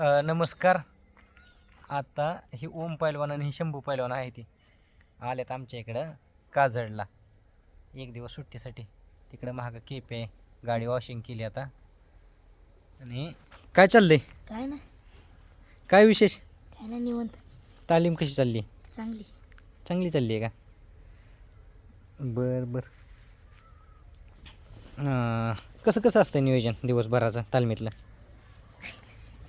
नमस्कार आता ही ओम पैलवान आणि ही शंभू पैलवान आहे ती आल्यात आमच्या इकडं काजळला एक दिवस सुट्टीसाठी तिकडं महाग केप आहे गाडी वॉशिंग केली आता आणि काय चाललंय काय ना काय विशेष काय ना निवंत तालीम कशी चालली चांगली चांगली चालली आहे का बर बर कसं कसं असतं नियोजन दिवसभराचं तालमीतलं